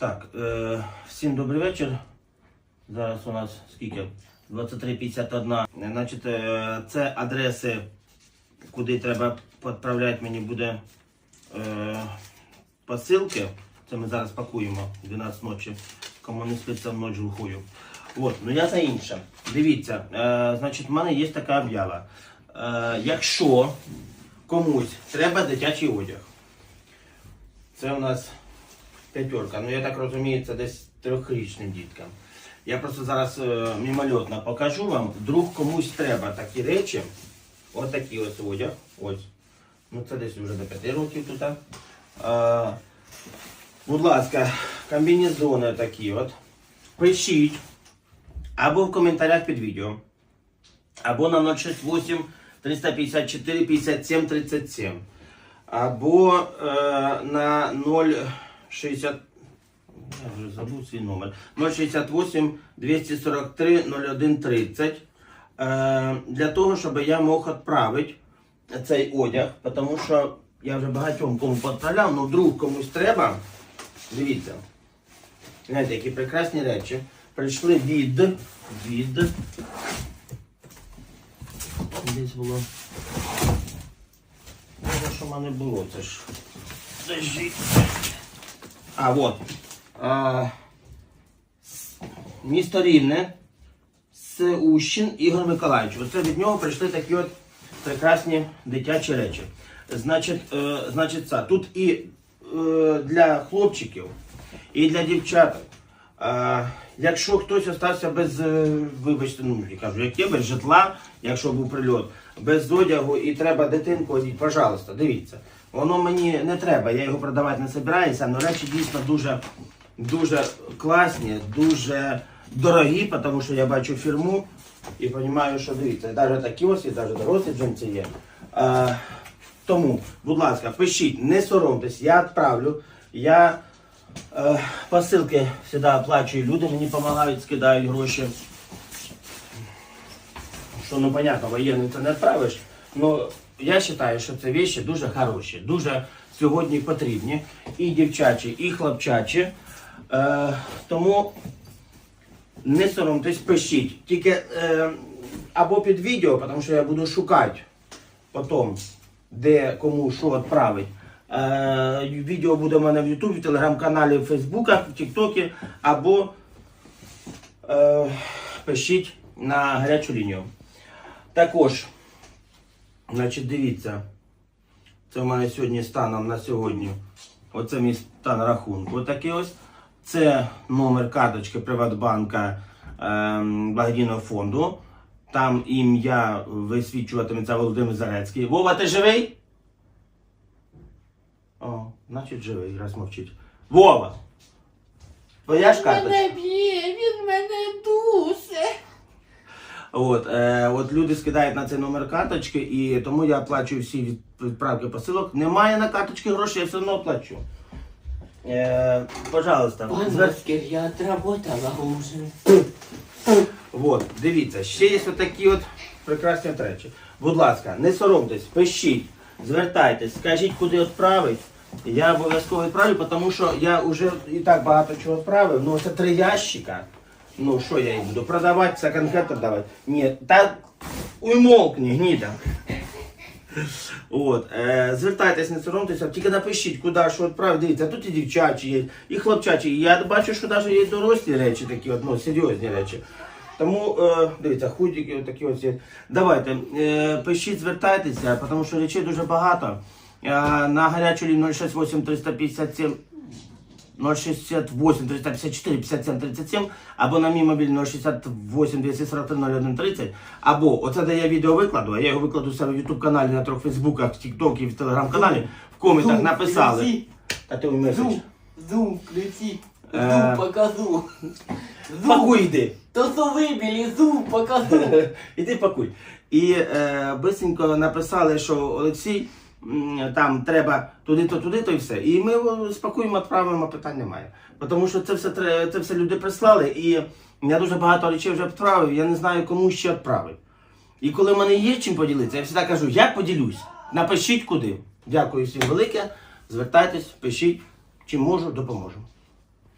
Так, е, всім добрий вечір. Зараз у нас скільки? 23.51. Значить, е, це адреси, куди треба відправляти мені буде е, посилки. Це ми зараз пакуємо 12 ночі. Кому не спиться в ніч глухую. От, ну я за інше. Дивіться, е, значить, в мене є така об'ява. Е, якщо комусь треба дитячий одяг, це у нас п'ятерка. Ну я так розумію, це десь трьохрічним діткам. Я просто зараз е, мимольотно покажу вам. Вдруг комусь треба такі речі. Ось такі ось одяг. Ось. Ну це десь вже до 5 років тут. Е, будь ласка, комбінезони такі от. Пишіть або в коментарях під відео, або на 068 354 57 37, або е, на 060. Я вже забув свій номер. 068 243 01 30. Е, для того, щоб я мог відправити цей одяг, тому що я вже багатьом кому відправляв, але вдруг комусь треба. Дивіться. Знаєте, які прекрасні речі. Прийшли від. Від. Десь було. Може, що в мене було, це ж. Подожди. А, от. А, місто Рівне. Сеущин Ігор Миколаївич. Оце від нього прийшли такі от прекрасні дитячі речі. Значить, е, значить це, тут і е, для хлопчиків, і для дівчаток. Е, якщо хтось остався без, е, вибачте, ну я кажу, як є, без житла, якщо був прильот, без одягу і треба дитинку одіть, пожалуйста, дивіться. Воно мені не треба, я його продавати не збираюся, але речі дійсно дуже, дуже класні, дуже дорогі, тому що я бачу фірму і розумію, що дивіться, навіть такі ось і навіть дорослі джинси є. Е, тому, будь ласка, пишіть, не соромтесь, я відправлю. Я е, посилки завжди оплачую, люди мені допомагають, скидають гроші. Що ну понятно, воєнний це не відправиш. Ну я вважаю, що це вещи дуже хороші, дуже сьогодні потрібні. І дівчачі, і хлопчачі. Е, тому не соромтесь, пишіть. Тільки е, або під відео, тому що я буду шукати потім, де кому що відправити. Е, відео буде в мене в Ютубі, в телеграм-каналі, в Фейсбуках, в Тіктокі, або е, пишіть на гарячу лінію. Також, значить, дивіться, це в мене сьогодні станом на сьогодні. Оце мій стан рахунку. Отакий ось. Це номер карточки Приватбанка ем, благодійного фонду. Там ім'я висвічуватиметься Володимир Зарецький. Вова, ти живий? О, значить живий, раз мовчить. Вова! Твоя ж Він мене б'є, він мене дусе. От, е, от люди скидають на цей номер карточки, і тому я оплачую всі відправки посилок. Немає на карточці грошей, я все одно оплачу. Е, пожалуйста, звер- Паночки, я отработала уже. От, дивіться, ще є отакі от прекрасні от речі. Будь ласка, не соромтесь, пишіть, звертайтесь, скажіть, куди відправити. Я обов'язково відправлю, тому що я вже і так багато чого відправив. Ну це три ящика. Ну що я їх буду продавати, це конкретно давати. Ні, та уймовкні, гніда. От, е, звертайтесь, не соромтеся, тільки напишіть, куди що відправити. Дивіться, тут і дівчачі є, і хлопчачі. Я бачу, що навіть є дорослі речі, такі от, ну, серйозні речі. Тому е, дивіться, худіки, такі ось є. Давайте, е, пишіть, звертайтеся, тому що речей дуже багато. Е, на гарячу лінію 068 357 068 354 57 37, або на мій мобільний 068 243 01 30, або оце де я відео викладу, а я його викладу в себе в YouTube каналі, на трьох Фейсбуках, в Тіктокі, в Телеграм-каналі, в коментах написали. Та ти вмесиш. Зум. Е. Зум покажу. Зум, Пакуй йди. то що вибили, зум покажу. Іди пакуй. І е, бисенько написали, що Олексій, там треба туди-то, туди-то і все. І ми спакуємо, відправимо, питань немає. Тому що це все, це все люди прислали, і я дуже багато речей вже відправив, я не знаю, кому ще відправив. І коли в мене є чим поділитися, я завжди кажу, я поділюсь, напишіть куди. Дякую всім велике. Звертайтесь, пишіть, чим можу, допоможу.